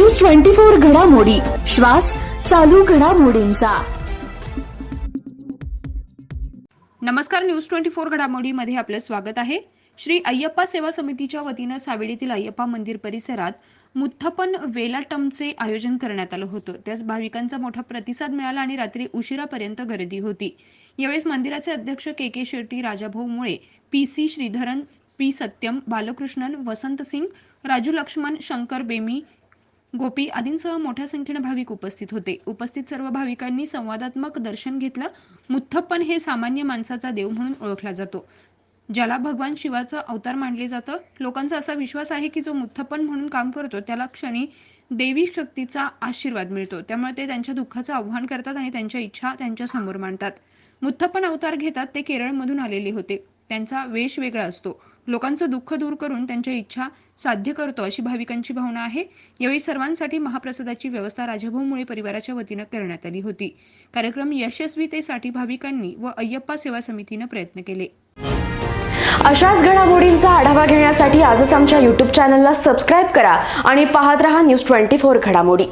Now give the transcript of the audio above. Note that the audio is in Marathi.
न्यूज ट्वेंटी फोर घडामोडी. श्वास चालू घडामोडींचा. नमस्कार न्यूज ट्वेंटी फोर घडामोडीमध्ये आपलं स्वागत आहे. श्री अय्यप्पा सेवा समितीच्या वतीनं सावेडीतील अय्यप्पा मंदिर परिसरात मुथ्थपन वेलाटमचे आयोजन करण्यात आलं होतं. त्यास भाविकांचा मोठा प्रतिसाद मिळाला आणि रात्री उशिरापर्यंत गर्दी होती. यावेळेस मंदिराचे अध्यक्ष के K Shetty Rajabhau Mule P C Sridharan P Satyam Balakrishnan Vasant Singh Raju Lakshman Shankar Bemi Gopi आदींसह मोठ्या संख्येने भाविक उपस्थित होते. उपस्थित सर्व भाविकांनी संवादात्मक दर्शन घेतलं. मुथप्पन हे सामान्य माणसाचा देव म्हणून ओळखला जातो. ज्याला भगवान शिवाचं अवतार मानले जातं. लोकांचा असा विश्वास आहे की जो मुथप्पन म्हणून काम करतो त्याला क्षणी देवी शक्तीचा आशीर्वाद मिळतो. त्यामुळे ते त्यांच्या दुःखाचं आव्हान करतात आणि त्यांच्या इच्छा त्यांच्यासमोर मांडतात. मुथप्पन अवतार घेतात. ते केरळमधून आलेले होते. त्यांचा वेश वेगळा असतो. लोकांचं दुःख दूर करून त्यांच्या इच्छा साध्य करतो अशी भाविकांची भावना आहे. यावेळी सर्वांसाठी महाप्रसादाची व्यवस्था राजाभाऊ मुळे परिवाराच्या वतीनं करण्यात आली होती. कार्यक्रम यशस्वीतेसाठी भाविकांनी व अय्यप्पा सेवा समितीनं प्रयत्न केले. अशाच घडामोडींचा आढावा घेण्यासाठी आजच आमच्या युट्यूब चॅनलला सबस्क्राईब करा आणि पाहत रहा न्यूज ट्वेंटी फोर घडामोडी.